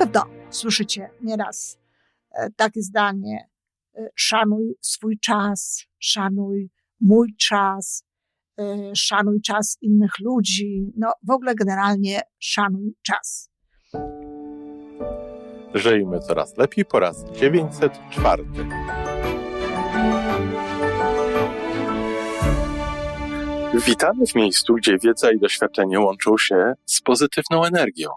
pewno słyszycie nieraz e, takie zdanie: e, szanuj swój czas, szanuj mój czas, e, szanuj czas innych ludzi. No, w ogóle generalnie szanuj czas. Żyjmy coraz lepiej po raz 904. Witamy w miejscu, gdzie wiedza i doświadczenie łączą się z pozytywną energią.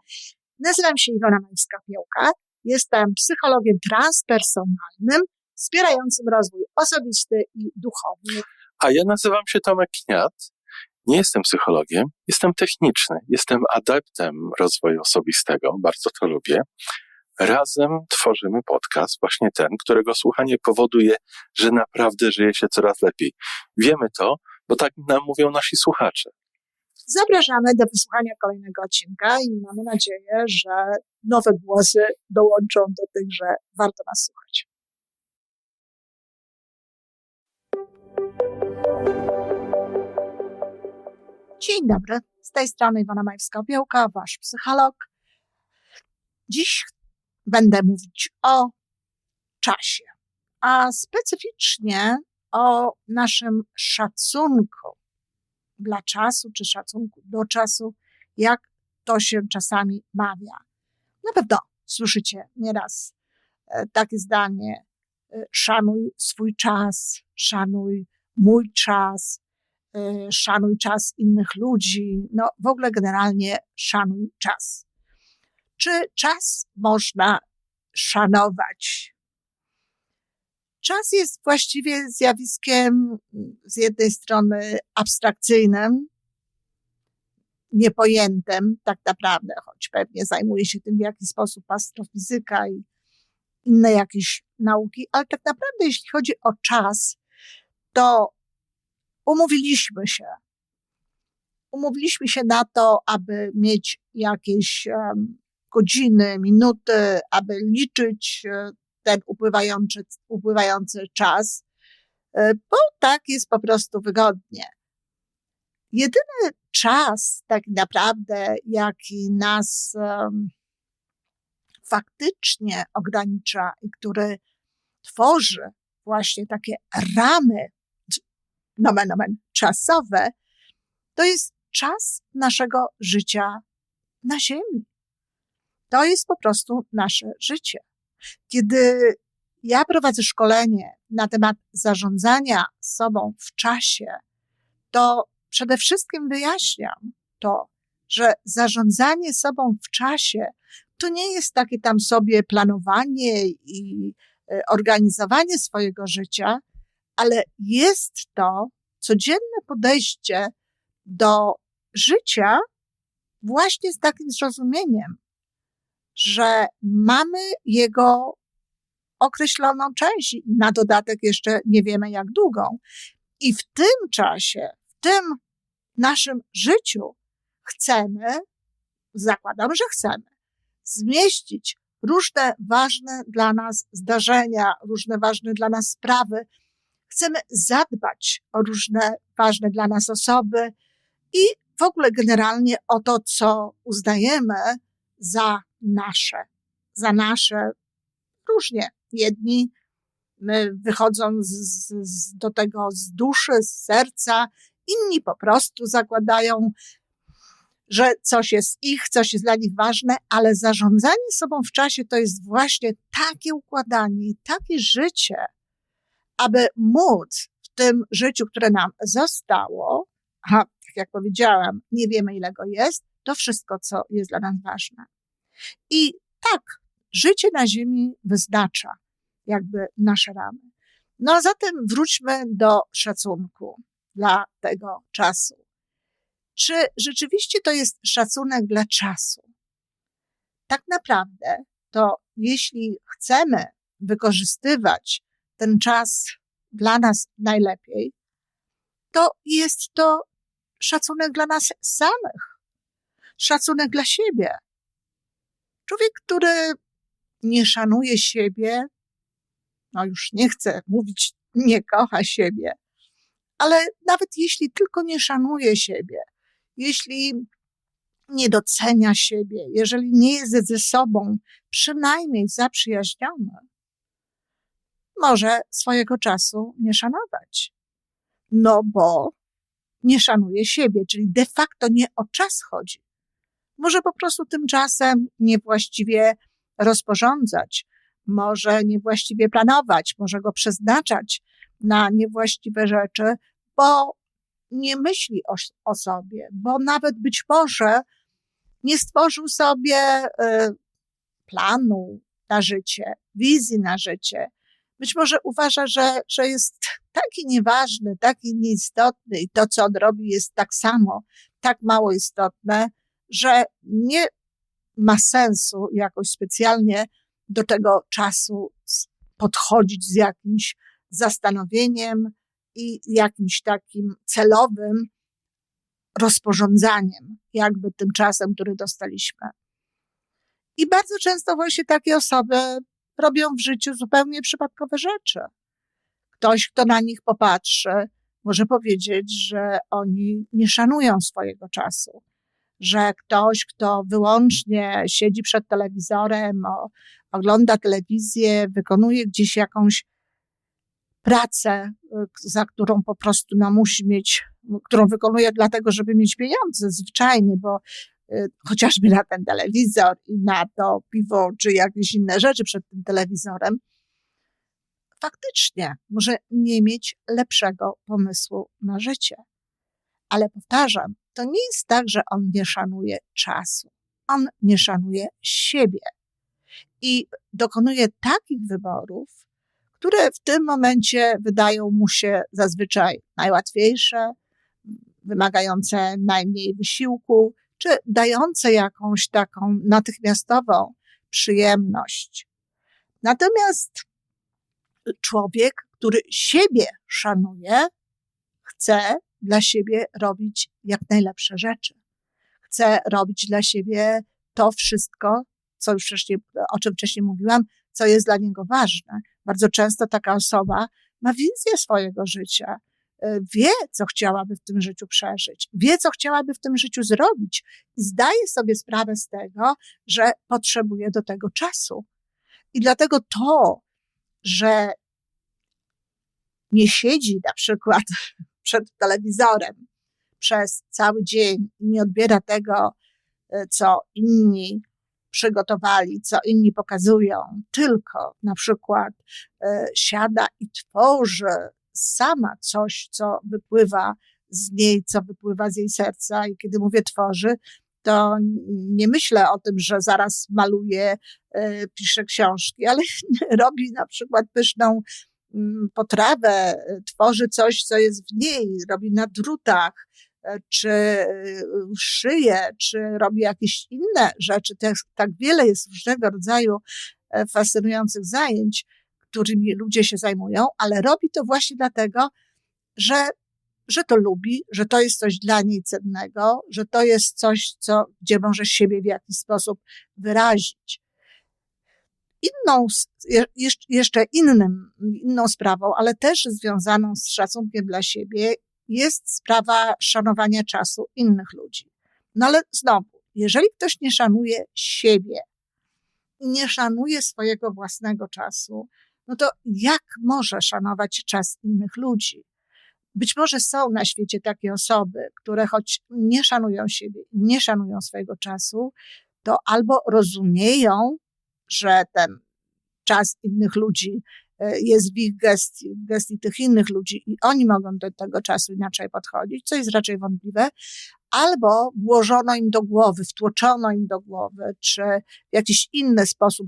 Nazywam się Iwona Majska-Piołka. Jestem psychologiem transpersonalnym, wspierającym rozwój osobisty i duchowy. A ja nazywam się Tomek Kniat. Nie jestem psychologiem, jestem techniczny, jestem adeptem rozwoju osobistego, bardzo to lubię. Razem tworzymy podcast, właśnie ten, którego słuchanie powoduje, że naprawdę żyje się coraz lepiej. Wiemy to, bo tak nam mówią nasi słuchacze. Zapraszamy do wysłuchania kolejnego odcinka i mamy nadzieję, że nowe głosy dołączą do tych, że warto nas słuchać. Dzień dobry, z tej strony Iwona Majewska-Opiełka, wasz psycholog. Dziś będę mówić o czasie, a specyficznie o naszym szacunku dla czasu, czy szacunku do czasu, jak to się czasami mawia. Na pewno słyszycie nieraz e, takie zdanie: e, szanuj swój czas, szanuj mój czas, e, szanuj czas innych ludzi. No, w ogóle generalnie szanuj czas. Czy czas można szanować? Czas jest właściwie zjawiskiem z jednej strony abstrakcyjnym, niepojętym tak naprawdę, choć pewnie zajmuje się tym w jakiś sposób astrofizyka i inne jakieś nauki, ale tak naprawdę jeśli chodzi o czas, to umówiliśmy się. Umówiliśmy się na to, aby mieć jakieś um, godziny, minuty, aby liczyć e, ten upływający, upływający czas, e, bo tak jest po prostu wygodnie. Jedyny czas, tak naprawdę, jaki nas um, faktycznie ogranicza i który tworzy właśnie takie ramy, nomen, nomen, czasowe, to jest czas naszego życia na Ziemi. To jest po prostu nasze życie. Kiedy ja prowadzę szkolenie na temat zarządzania sobą w czasie, to przede wszystkim wyjaśniam to, że zarządzanie sobą w czasie to nie jest takie tam sobie planowanie i e, organizowanie swojego życia, ale jest to codzienne podejście do życia właśnie z takim zrozumieniem, że mamy jego określoną część, na dodatek jeszcze nie wiemy jak długą. I w tym czasie, w tym naszym życiu chcemy, zakładam, że chcemy, zmieścić różne ważne dla nas zdarzenia, różne ważne dla nas sprawy. Chcemy zadbać o różne ważne dla nas osoby i w ogóle generalnie o to, co uznajemy za nasze, za nasze różnie. Jedni wychodzą z, z, do tego z duszy, z serca, inni po prostu zakładają, że coś jest ich, coś jest dla nich ważne, ale zarządzanie sobą w czasie to jest właśnie takie układanie, takie życie, aby móc w tym życiu, które nam zostało, a tak jak powiedziałam, nie wiemy ile go jest, to wszystko, co jest dla nas ważne. I tak, życie na Ziemi wyznacza jakby nasze ramy. No a zatem wróćmy do szacunku dla tego czasu. Czy rzeczywiście to jest szacunek dla czasu? Tak naprawdę to jeśli chcemy wykorzystywać ten czas dla nas najlepiej, to jest to szacunek dla nas samych, szacunek dla siebie, Człowiek, który nie szanuje siebie, no już nie chcę mówić, nie kocha siebie, ale nawet jeśli tylko nie szanuje siebie, jeśli nie docenia siebie, jeżeli nie jest ze sobą przynajmniej zaprzyjaźniony, może swojego czasu nie szanować. No bo nie szanuje siebie, czyli de facto nie o czas chodzi. Może po prostu tymczasem niewłaściwie rozporządzać, może niewłaściwie planować, może go przeznaczać na niewłaściwe rzeczy, bo nie myśli o, o sobie, bo nawet być może nie stworzył sobie y, planu na życie, wizji na życie. Być może uważa, że, że jest taki nieważny, taki nieistotny i to, co on robi, jest tak samo, tak mało istotne, że nie ma sensu jakoś specjalnie do tego czasu podchodzić z jakimś zastanowieniem i jakimś takim celowym rozporządzaniem, jakby tym czasem, który dostaliśmy. I bardzo często właśnie takie osoby robią w życiu zupełnie przypadkowe rzeczy. Ktoś, kto na nich popatrzy, może powiedzieć, że oni nie szanują swojego czasu, że ktoś, kto wyłącznie siedzi przed telewizorem, ogląda telewizję, wykonuje gdzieś jakąś pracę, y, za którą po prostu no, musi mieć, którą wykonuje dlatego, żeby mieć pieniądze, zwyczajnie, bo y, chociażby na ten telewizor i na to piwo, czy jakieś inne rzeczy przed tym telewizorem, faktycznie może nie mieć lepszego pomysłu na życie. Ale powtarzam, to nie jest tak, że on nie szanuje czasu. On nie szanuje siebie i dokonuje takich wyborów, które w tym momencie wydają mu się zazwyczaj najłatwiejsze, wymagające najmniej wysiłku, czy dające jakąś taką natychmiastową przyjemność. Natomiast człowiek, który siebie szanuje, chce dla siebie robić jak najlepsze rzeczy. Chce robić dla siebie to wszystko, co już wcześniej, o czym wcześniej mówiłam, co jest dla niego ważne. Bardzo często taka osoba ma wizję swojego życia, e, wie, co chciałaby w tym życiu przeżyć, wie, co chciałaby w tym życiu zrobić i zdaje sobie sprawę z tego, że potrzebuje do tego czasu. I dlatego to, że nie siedzi na przykład przed telewizorem przez cały dzień i nie odbiera tego, e, co inni przygotowali, co inni pokazują, tylko na przykład e, siada i tworzy sama coś, co wypływa z niej, co wypływa z jej serca. I kiedy mówię tworzy, to nie myślę o tym, że zaraz maluje, e, pisze książki, ale robi na przykład pyszną potrawę, tworzy coś, co jest w niej, robi na drutach, czy y, szyje, czy robi jakieś inne rzeczy. Tak, tak wiele jest różnego rodzaju e, fascynujących zajęć, którymi ludzie się zajmują, ale robi to właśnie dlatego, że, że to lubi, że to jest coś dla niej cennego, że to jest coś, co, gdzie może siebie w jakiś sposób wyrazić. Inną, jeszcze innym, inną sprawą, ale też związaną z szacunkiem dla siebie jest sprawa szanowania czasu innych ludzi. No ale znowu, jeżeli ktoś nie szanuje siebie i nie szanuje swojego własnego czasu, no to jak może szanować czas innych ludzi? Być może są na świecie takie osoby, które choć nie szanują siebie, nie szanują swojego czasu, to albo rozumieją, że ten czas innych ludzi E, jest w ich gestii, w gestii tych innych ludzi i oni mogą do tego czasu inaczej podchodzić, co jest raczej wątpliwe, albo włożono im do głowy, wtłoczono im do głowy, czy w jakiś inny sposób,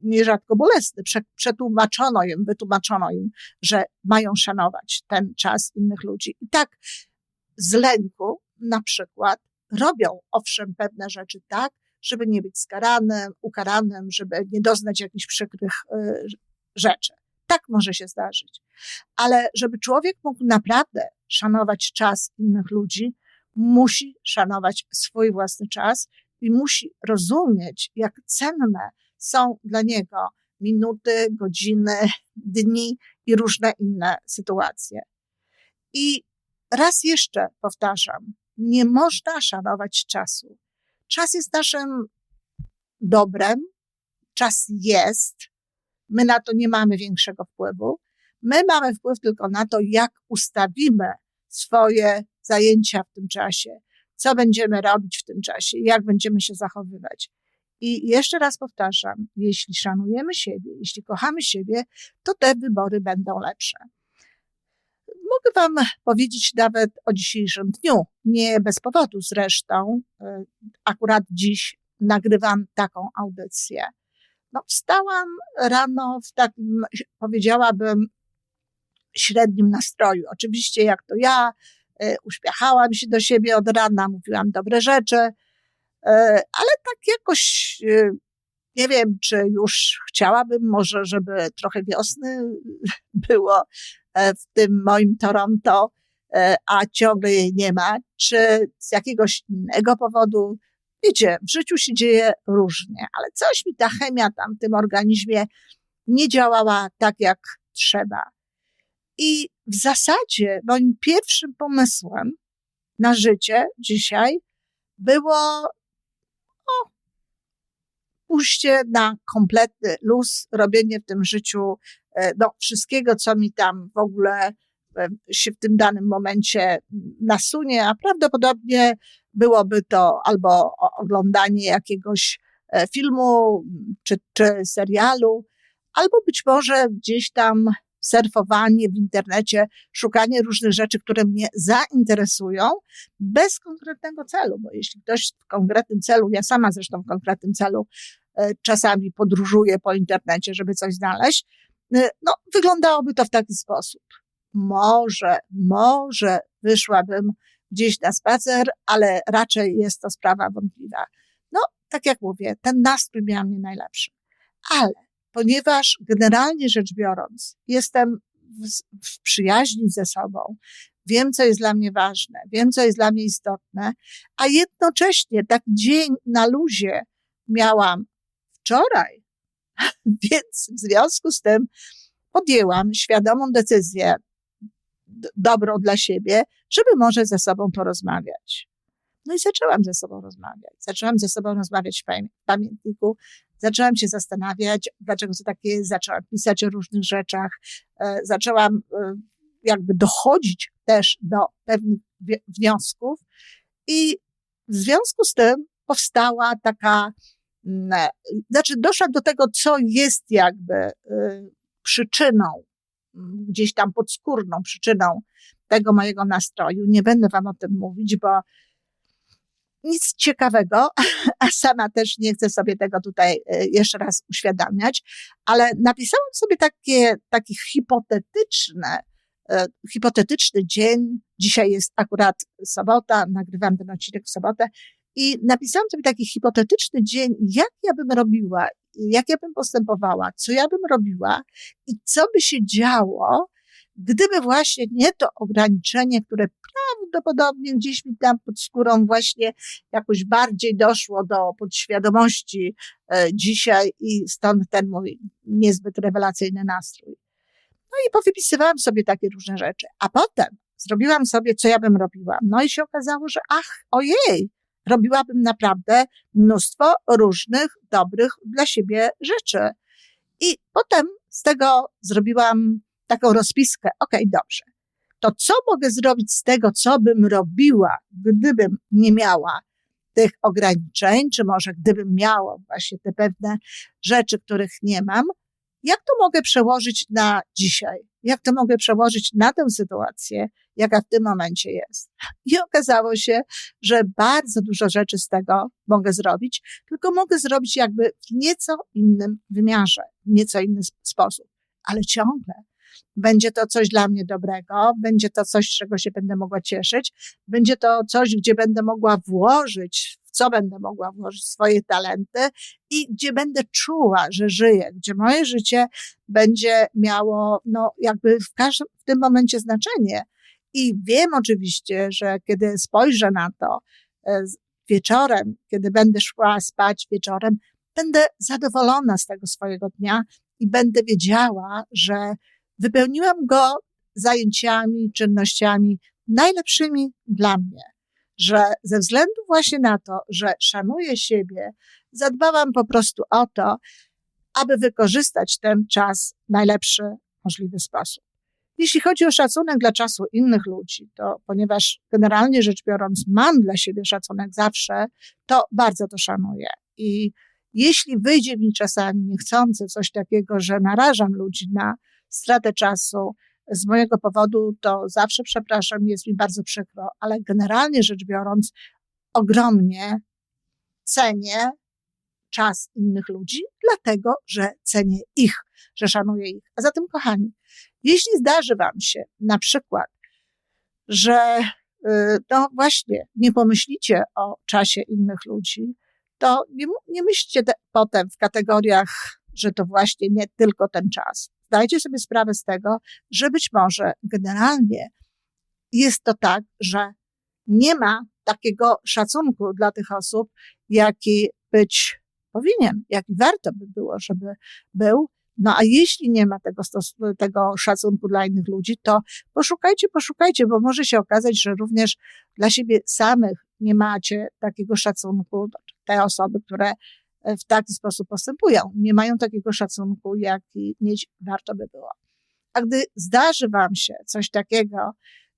nierzadko bolesny, przetłumaczono im, wytłumaczono im, że mają szanować ten czas innych ludzi. I tak z lęku na przykład robią owszem pewne rzeczy tak, żeby nie być skaranym, ukaranym, żeby nie doznać jakichś przykrych y, rzeczy. Tak może się zdarzyć. Ale żeby człowiek mógł naprawdę szanować czas innych ludzi, musi szanować swój własny czas i musi rozumieć, jak cenne są dla niego minuty, godziny, dni i różne inne sytuacje. I raz jeszcze powtarzam, nie można szanować czasu, czas jest naszym dobrem, czas jest, my na to nie mamy większego wpływu. My mamy wpływ tylko na to, jak ustawimy swoje zajęcia w tym czasie, co będziemy robić w tym czasie, jak będziemy się zachowywać. I jeszcze raz powtarzam, jeśli szanujemy siebie, jeśli kochamy siebie, to te wybory będą lepsze. Mogę Wam powiedzieć nawet o dzisiejszym dniu, nie bez powodu zresztą. E, akurat dziś nagrywam taką audycję. No, wstałam rano w takim, powiedziałabym, średnim nastroju. Oczywiście, jak to ja, e, uśmiechałam się do siebie od rana, mówiłam dobre rzeczy, e, ale tak jakoś nie wiem, czy już chciałabym może, żeby trochę wiosny było w tym moim Toronto, e, a ciągle jej nie ma, czy z jakiegoś innego powodu. Wiecie, w życiu się dzieje różnie, ale coś mi ta chemia tam w tym organizmie nie działała tak, jak trzeba. I w zasadzie moim pierwszym pomysłem na życie dzisiaj było o, pójście na kompletny luz, robienie w tym życiu E, no, wszystkiego, co mi tam w ogóle e, się w tym danym momencie nasunie, a prawdopodobnie byłoby to albo oglądanie jakiegoś e, filmu czy, czy serialu, albo być może gdzieś tam surfowanie w internecie, szukanie różnych rzeczy, które mnie zainteresują, bez konkretnego celu, bo jeśli ktoś w konkretnym celu, ja sama zresztą w konkretnym celu czasami podróżuję po internecie, żeby coś znaleźć, no, wyglądałoby to w taki sposób. Może, może wyszłabym gdzieś na spacer, ale raczej jest to sprawa wątpliwa. No, tak jak mówię, ten nastrój miał mnie najlepszy. Ale ponieważ generalnie rzecz biorąc, jestem w, w przyjaźni ze sobą, wiem, co jest dla mnie ważne, wiem, co jest dla mnie istotne, a jednocześnie tak dzień na luzie miałam wczoraj, Więc w związku z tym podjęłam świadomą decyzję, dobrą dla siebie, żeby może ze sobą porozmawiać. No i zaczęłam ze sobą rozmawiać. Zaczęłam ze sobą rozmawiać w pamiętniku. Zaczęłam się zastanawiać, dlaczego to takie jest. Zaczęłam pisać o różnych rzeczach. E, zaczęłam e, jakby dochodzić też do pewnych wniosków. I w związku z tym powstała taka znaczy doszłam do tego, co jest jakby y, przyczyną, mm, gdzieś tam podskórną przyczyną tego mojego nastroju. Nie będę wam o tym mówić, bo nic ciekawego, a sama też nie chcę sobie tego tutaj y, jeszcze raz uświadamiać, ale napisałam sobie takie, takie hipotetyczne, y, hipotetyczny dzień. Dzisiaj jest akurat sobota, nagrywam ten odcinek w sobotę i napisałam sobie taki hipotetyczny dzień, jak ja bym robiła, jak ja bym postępowała, co ja bym robiła i co by się działo, gdyby właśnie nie to ograniczenie, które prawdopodobnie gdzieś mi tam pod skórą właśnie jakoś bardziej doszło do podświadomości e, dzisiaj i stąd ten mój niezbyt rewelacyjny nastrój. No i powypisywałam sobie takie różne rzeczy. A potem zrobiłam sobie, co ja bym robiła. No i się okazało, że ach, ojej, robiłabym naprawdę mnóstwo różnych, dobrych dla siebie rzeczy. I potem z tego zrobiłam taką rozpiskę. Okej, okay, dobrze. To co mogę zrobić z tego, co bym robiła, gdybym nie miała tych ograniczeń, czy może gdybym miała właśnie te pewne rzeczy, których nie mam, jak to mogę przełożyć na dzisiaj? Jak to mogę przełożyć na tę sytuację, jaka w tym momencie jest? I okazało się, że bardzo dużo rzeczy z tego mogę zrobić, tylko mogę zrobić jakby w nieco innym wymiarze, w nieco inny sposób, ale ciągle będzie to coś dla mnie dobrego, będzie to coś, czego się będę mogła cieszyć, będzie to coś, gdzie będę mogła włożyć co będę mogła włożyć swoje talenty i gdzie będę czuła, że żyję, gdzie moje życie będzie miało, no, jakby w każdym, w tym momencie znaczenie. I wiem oczywiście, że kiedy spojrzę na to e, wieczorem, kiedy będę szła spać wieczorem, będę zadowolona z tego swojego dnia i będę wiedziała, że wypełniłam go zajęciami, czynnościami najlepszymi dla mnie że ze względu właśnie na to, że szanuję siebie, zadbałam po prostu o to, aby wykorzystać ten czas w najlepszy możliwy sposób. Jeśli chodzi o szacunek dla czasu innych ludzi, to ponieważ generalnie rzecz biorąc mam dla siebie szacunek zawsze, to bardzo to szanuję. I jeśli wyjdzie mi czasami niechcący coś takiego, że narażam ludzi na stratę czasu z mojego powodu, to zawsze przepraszam, jest mi bardzo przykro, ale generalnie rzecz biorąc, ogromnie cenię czas innych ludzi, dlatego że cenię ich, że szanuję ich. A zatem, kochani, jeśli zdarzy Wam się na przykład, że no właśnie nie pomyślicie o czasie innych ludzi, to nie, nie myślcie te, potem w kategoriach, że to właśnie nie tylko ten czas. Zdajcie sobie sprawę z tego, że być może generalnie jest to tak, że nie ma takiego szacunku dla tych osób, jaki być powinien, jaki warto by było, żeby był. No a jeśli nie ma tego, tego szacunku dla innych ludzi, to poszukajcie, poszukajcie, bo może się okazać, że również dla siebie samych nie macie takiego szacunku. Te osoby, które e, w taki sposób postępują, nie mają takiego szacunku, jaki mieć warto by było. A gdy zdarzy wam się coś takiego,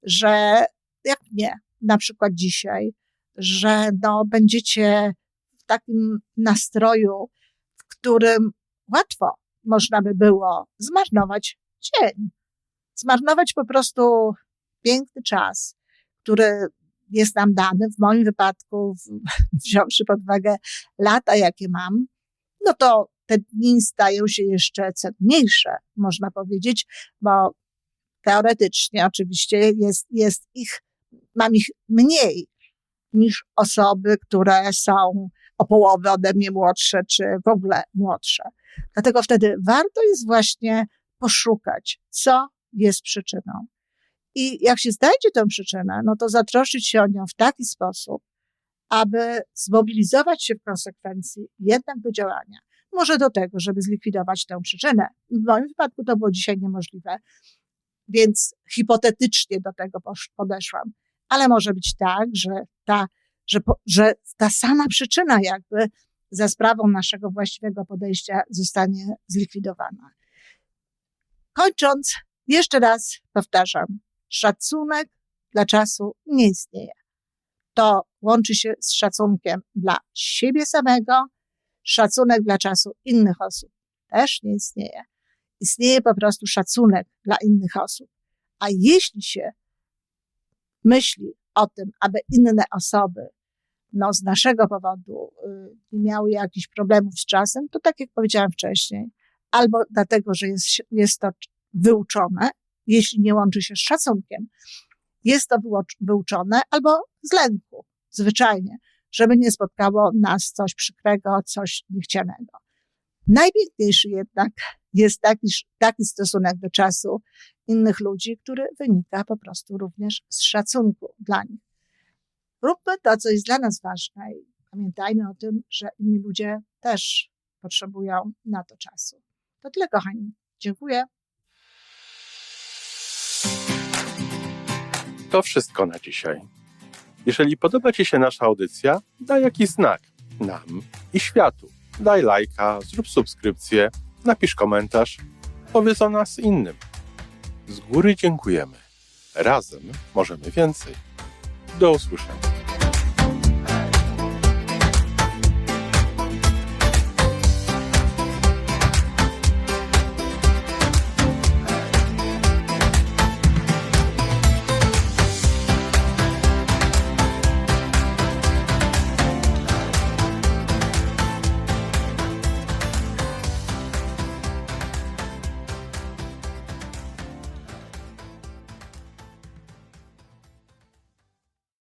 że jak mnie, na przykład dzisiaj, że no, będziecie w takim nastroju, w którym łatwo można by było zmarnować dzień. Zmarnować po prostu piękny czas, który jest nam dany, w moim wypadku, wziąwszy pod uwagę lata, jakie mam, no to te dni stają się jeszcze cenniejsze, można powiedzieć, bo teoretycznie oczywiście jest, jest ich, mam ich mniej niż osoby, które są o połowę ode mnie młodsze, czy w ogóle młodsze. Dlatego wtedy warto jest właśnie poszukać, co jest przyczyną. I jak się znajdzie tę przyczynę, no to zatroszczyć się o nią w taki sposób, aby zmobilizować się w konsekwencji jednak do działania. Może do tego, żeby zlikwidować tę przyczynę. W moim wypadku to było dzisiaj niemożliwe, więc hipotetycznie do tego podeszłam. Ale może być tak, że ta, że, że ta sama przyczyna jakby za sprawą naszego właściwego podejścia zostanie zlikwidowana. Kończąc, jeszcze raz powtarzam, szacunek dla czasu nie istnieje. To łączy się z szacunkiem dla siebie samego, szacunek dla czasu innych osób też nie istnieje. Istnieje po prostu szacunek dla innych osób. A jeśli się myśli o tym, aby inne osoby no, z naszego powodu y, miały jakichś problemów z czasem, to tak jak powiedziałam wcześniej, albo dlatego, że jest, jest to wyuczone, jeśli nie łączy się z szacunkiem, jest to wyuczone, albo z lęku, zwyczajnie, żeby nie spotkało nas coś przykrego, coś niechcianego. Najpiękniejszy jednak jest taki, taki stosunek do czasu innych ludzi, który wynika po prostu również z szacunku dla nich. Róbmy to, co jest dla nas ważne i pamiętajmy o tym, że inni ludzie też potrzebują na to czasu. To tyle, kochani. Dziękuję. To wszystko na dzisiaj. Jeżeli podoba Ci się nasza audycja, daj jakiś znak nam i światu. Daj lajka, zrób subskrypcję, napisz komentarz, powiedz o nas innym. Z góry dziękujemy. Razem możemy więcej. Do usłyszenia.